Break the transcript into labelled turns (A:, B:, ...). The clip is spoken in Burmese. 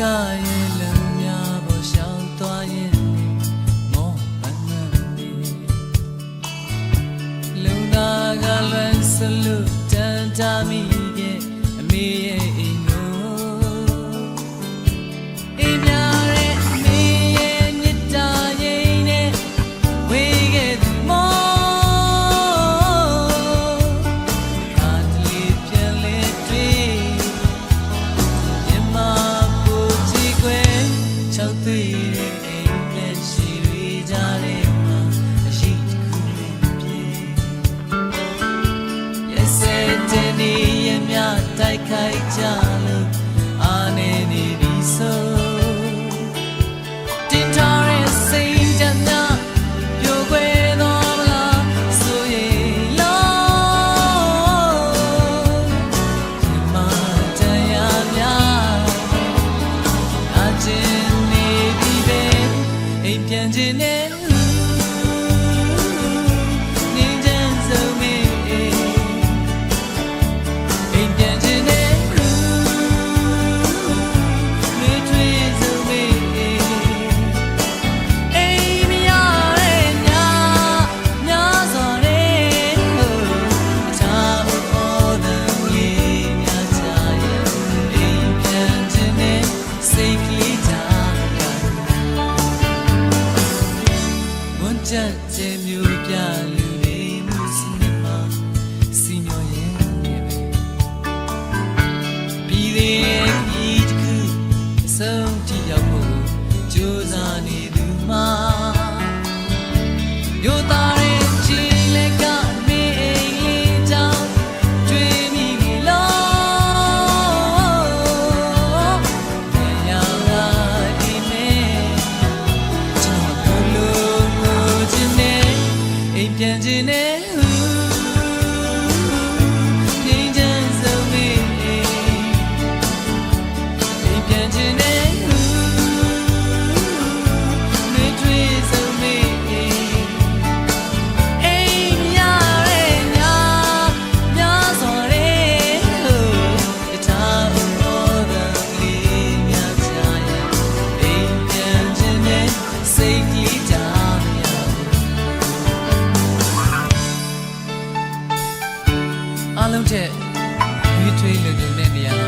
A: ကရဲ့လမ်းများပေါ်ရှောင်သွားရင်မောပန်းမှန်ပြီလုံနာကလွန်စလူတန်တာမီ like John. ချက်ကျမျိုးပြလူတွေမှုစီမှာစီညောရဲ့နေပဲပြီးသေးပြီးတခုအဆုံးကြည့်ရောက်ဖို့ကြိုးစားနေသူမှာယော နောက်ထပ်ဝီထွေးလူလူနဲ့နေရာ